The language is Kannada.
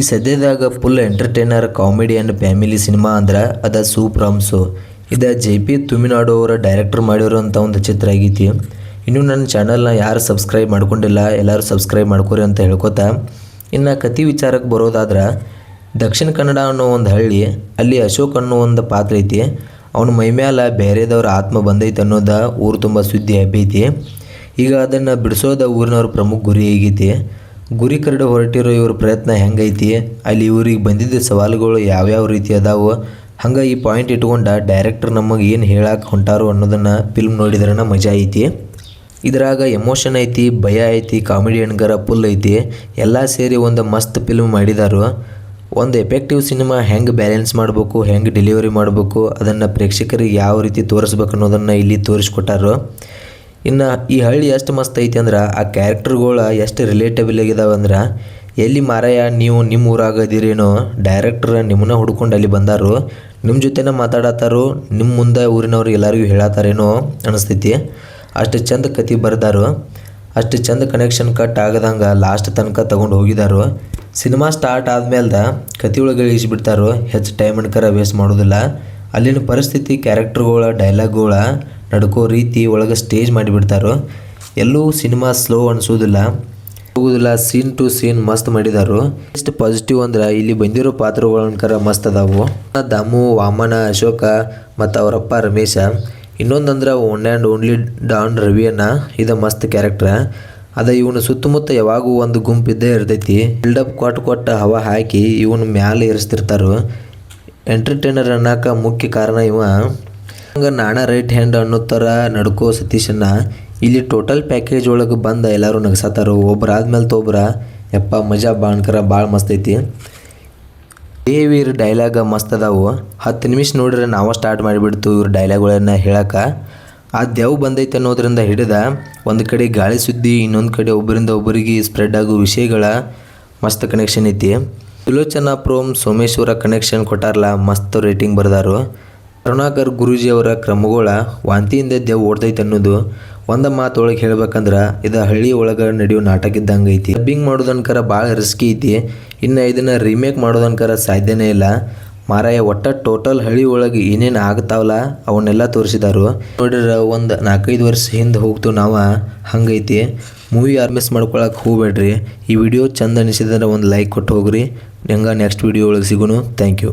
ಈ ಸದ್ಯದಾಗ full entertainer comedy and family cinema ಅಂದ್ರೆ ಅದ ಸೂಪ್ರಾಮ್ಸು ಇದು ಜೆ ಪಿ ತುಮಿನಾಡು ಅವರ ಡೈರೆಕ್ಟರ್ ಮಾಡಿರೋಂಥ ಒಂದು ಚಿತ್ರ ಆಗೈತಿ. ಇನ್ನು ನನ್ನ ಚಾನಲ್ನ ಯಾರು ಸಬ್ಸ್ಕ್ರೈಬ್ ಮಾಡ್ಕೊಂಡಿಲ್ಲ, ಎಲ್ಲರೂ ಸಬ್ಸ್ಕ್ರೈಬ್ ಮಾಡ್ಕೊರಿ ಅಂತ ಹೇಳ್ಕೊತಾ. ಇನ್ನು ಕತಿ ವಿಚಾರಕ್ಕೆ ಬರೋದಾದ್ರೆ ದಕ್ಷಿಣ ಕನ್ನಡ ಅನ್ನೋ ಒಂದು ಹಳ್ಳಿ, ಅಲ್ಲಿ ಅಶೋಕ್ ಅನ್ನೋ ಒಂದು ಪಾತ್ರ ಐತಿ. ಅವನ ಮೈಮ್ಯಾಲ ಬೇರೆದವ್ರ ಆತ್ಮ ಬಂದೈತೆ ಅನ್ನೋದ ಊರು ತುಂಬ ಸುದ್ದಿ ಹಬ್ಬೈತಿ. ಈಗ ಅದನ್ನು ಬಿಡಿಸೋದ ಊರಿನವ್ರ ಪ್ರಮುಖ ಗುರಿ ಆಗೈತಿ ಗುರಿ ಕರಡು ಹೊರಟಿರೋ ಇವ್ರ ಪ್ರಯತ್ನ ಹೆಂಗೈತಿ ಅಲ್ಲಿ ಇವ್ರಿಗೆ ಬಂದಿದ್ದ ಸವಾಲುಗಳು ಯಾವ್ಯಾವ ರೀತಿ ಅದಾವು? ಹಂಗೆ ಈ ಪಾಯಿಂಟ್ ಇಟ್ಕೊಂಡು ಡೈರೆಕ್ಟರ್ ನಮಗೆ ಏನು ಹೇಳಕ್ಕೆ ಹೊಂಟಾರು ಅನ್ನೋದನ್ನು ಫಿಲ್ಮ್ ನೋಡಿದ್ರನ ಮಜಾ ಐತಿ? ಇದ್ರಾಗ ಎಮೋಷನ್ ಐತಿ, ಭಯ ಐತಿ ಕಾಮಿಡಿ ಅಣ್ಗರ ಫುಲ್ ಐತಿ, ಎಲ್ಲ ಸೇರಿ ಒಂದು ಮಸ್ತ್ ಫಿಲ್ಮ್ ಮಾಡಿದಾರು. ಒಂದು ಎಫೆಕ್ಟಿವ್ ಸಿನಿಮಾ ಹೆಂಗೆ ಬ್ಯಾಲೆನ್ಸ್ ಮಾಡಬೇಕು, ಹೆಂಗೆ ಡೆಲಿವರಿ ಮಾಡಬೇಕು, ಅದನ್ನು ಪ್ರೇಕ್ಷಕರಿಗೆ ಯಾವ ರೀತಿ ತೋರಿಸ್ಬೇಕು ಅನ್ನೋದನ್ನು ಇಲ್ಲಿ ತೋರಿಸ್ಕೊಟ್ಟಾರು. ಇನ್ನು ಈ ಹಳ್ಳಿ ಎಷ್ಟು ಮಸ್ತ್ ಐತಿ ಅಂದ್ರೆ, ಆ ಕ್ಯಾರೆಕ್ಟರ್ಗಳು ಎಷ್ಟು ರಿಲೇಟಬಲ್ ಆಗಿದಾವೆ ಅಂದ್ರೆ, ಎಲ್ಲಿ ಮಾರಾಯ ನೀವು ನಿಮ್ಮ ಊರಾಗ ಅದೀರೇನೋ ಡೈರೆಕ್ಟ್ರ್ ನಿಮ್ಮನ್ನ ಹುಡ್ಕೊಂಡು ಅಲ್ಲಿ ಬಂದಾರು ನಿಮ್ಮ ಜೊತೆನೇ ಮಾತಾಡತ್ತಾರು ನಿಮ್ಮ ಮುಂದೆ ಊರಿನವ್ರು ಎಲ್ಲರಿಗೂ ಹೇಳತ್ತಾರೇನೋ ಅನಿಸ್ತೈತಿ. ಅಷ್ಟು ಚಂದ ಕತೆ ಬರೆದಾರು. ಅಷ್ಟು ಚಂದ ಕನೆಕ್ಷನ್ ಕಟ್ ಆಗದಂಗೆ ಲಾಸ್ಟ್ ತನಕ ತಗೊಂಡು ಹೋಗಿದಾರು. ಸಿನಿಮಾ ಸ್ಟಾರ್ಟ್ ಆದ್ಮೇಲೆ ಒಳಗೆ ಇಳಿಸ್ಬಿಡ್ತಾರೋ. ಹೆಚ್ಚು ಟೈಮ್ ಅನ್ಕರ ವೇಸ್ಟ್ ಮಾಡೋದಿಲ್ಲ. ಅಲ್ಲಿನ ಪರಿಸ್ಥಿತಿ ಕ್ಯಾರೆಕ್ಟರ್ಗಳ ಡೈಲಾಗ್ಗಳ ನಡ್ಕೋ ರೀತಿ ಒಳಗೆ ಸ್ಟೇಜ್ ಮಾಡಿಬಿಡ್ತಾರೋ, ಎಲ್ಲೂ ಸಿನಿಮಾ ಸ್ಲೋ ಅನಿಸೋದಿಲ್ಲ. ಹೋಗುದಿಲ್ಲ, ಸೀನ್ ಟು ಸೀನ್ ಮಸ್ತ್ ಮಾಡಿದಾರು. ಇಷ್ಟು ಪಾಸಿಟಿವ್ ಅಂದ್ರೆ ಇಲ್ಲಿ ಬಂದಿರೋ ಪಾತ್ರಗಳನ್ಕರ ಮಸ್ತ್ ಅದಾವು. ದಾಮು, ವಾಮನ, ಅಶೋಕ ಮತ್ತು ಅವರಪ್ಪ ರಮೇಶ. ಇನ್ನೊಂದಂದ್ರೆ ಒನ್ ಆ್ಯಂಡ್ ಓನ್ಲಿ ಡಾನ್ ರವಿಯನ್ನ. ಇದು ಮಸ್ತ್ ಕ್ಯಾರೆಕ್ಟ್ರ ಅದ ಇವನ ಸುತ್ತಮುತ್ತ ಯಾವಾಗೂ ಒಂದು ಗುಂಪಿದ್ದೇ ಇರ್ತೈತಿ. ಬಿಲ್ಡಪ್ ಕೊಟ್ಟು ಕೊಟ್ಟು ಹವಾ ಹಾಕಿ ಇವನು ಮ್ಯಾಲೆ ಇರಿಸ್ತಿರ್ತಾರು ಎಂಟರ್ಟೈನರ್ ಅನ್ನಕ ಮುಖ್ಯ ಕಾರಣ ಇವ. ಹಂಗೆ ನಾಣ ರೈಟ್ ಹ್ಯಾಂಡ್ ಅನ್ನೋ ಥರ ನಡ್ಕೋ ಸತೀಶನ್ನ. ಇಲ್ಲಿ ಟೋಟಲ್ ಪ್ಯಾಕೇಜ್ ಒಳಗೆ ಬಂದ ಎಲ್ಲರೂ ನಗ್ಸತ್ತಾರು ಒಬ್ರು ಆದ್ಮೇಲೆ ತೊಬ್ರ, ಯಪ್ಪ ಮಜಾ ಬಾಣ್ಕರ ಭಾಳ ಮಸ್ತ್ ಐತಿ. ದೇವೀರ್ ಡೈಲಾಗ ಮಸ್ತ್ ಅದಾವು. ಹತ್ತು ನಿಮಿಷ ನೋಡ್ರೆ ನಾವು ಸ್ಟಾರ್ಟ್ ಮಾಡಿಬಿಡ್ತು ಇವ್ರ ಡೈಲಾಗ್ಗಳನ್ನು ಹೇಳಕ್ಕೆ ಆ ದೆವ್ ಬಂದೈತೆ ಅನ್ನೋದ್ರಿಂದ ಹಿಡಿದ ಒಂದು ಕಡೆ ಗಾಳಿ ಸುದ್ದಿ, ಇನ್ನೊಂದು ಕಡೆ ಒಬ್ಬರಿಂದ ಒಬ್ಬರಿಗೆ ಸ್ಪ್ರೆಡ್ ಆಗೋ ವಿಷಯಗಳ ಮಸ್ತ್ ಕನೆಕ್ಷನ್ ಐತಿ. ಸುಲೋಚನಾ ಪ್ರೋಮ್ ಸೋಮೇಶ್ವರ ಕನೆಕ್ಷನ್ ಕೊಟ್ಟಾರಲ್ಲ ಮಸ್ತ್ ರೇಟಿಂಗ್ ಬರ್ದಾರು. ಕರುಣಾಕರ್ ಗುರೂಜಿ ಅವರ ಕ್ರಮಗಳ ವಾಂತಿಯಿಂದ ದೇವ್ ಓಡ್ತೈತೆ ಅನ್ನೋದು ಒಂದು ಮಾತೊಳಗೆ ಹೇಳ್ಬೇಕಂದ್ರೆ ಇದು ಹಳ್ಳಿ ಒಳಗೆ ನಡೆಯೋ ನಾಟಕ ಇದ್ದಂಗ ಐತಿ. ಡಬ್ಬಿಂಗ್ ಮಾಡೋದನ್ಕರ ಭಾಳ ರಿಸ್ಕಿ ಐತಿ. ಇನ್ನು ಇದನ್ನು ರೀಮೇಕ್ ಮಾಡೋದನ್ಕರ ಸಾಧ್ಯನೇ ಇಲ್ಲ. ಮಾರಾಯ ಒಟ್ಟ ಟೋಟಲ್ ಹಳ್ಳಿ ಒಳಗೆ ಏನೇನು ಆಗ್ತಾವಲ್ಲ ಅವನ್ನೆಲ್ಲ ತೋರಿಸಿದಾರು. ನೋಡಿದ್ರೆ ಒಂದು ನಾಲ್ಕೈದು ವರ್ಷ ಹಿಂದೆ ಹೋಗ್ತು ನಾವು ಹಂಗೈತಿ ಮೂವಿ ಯಾರು ಮಿಸ್ ಮಾಡ್ಕೊಳಕ್ಕೆ ಹೋಗ್ಬೇಡ್ರಿ. ಈ ವಿಡಿಯೋ ಚಂದ ಅನಿಸಿದ್ರೆ ಒಂದು ಲೈಕ್ ಕೊಟ್ಟು ಹೋಗ್ರಿ. ಹೆಂಗೆ ನೆಕ್ಸ್ಟ್ ವಿಡಿಯೋ ಒಳಗೆ ಸಿಗೋಣ ಥ್ಯಾಂಕ್ ಯು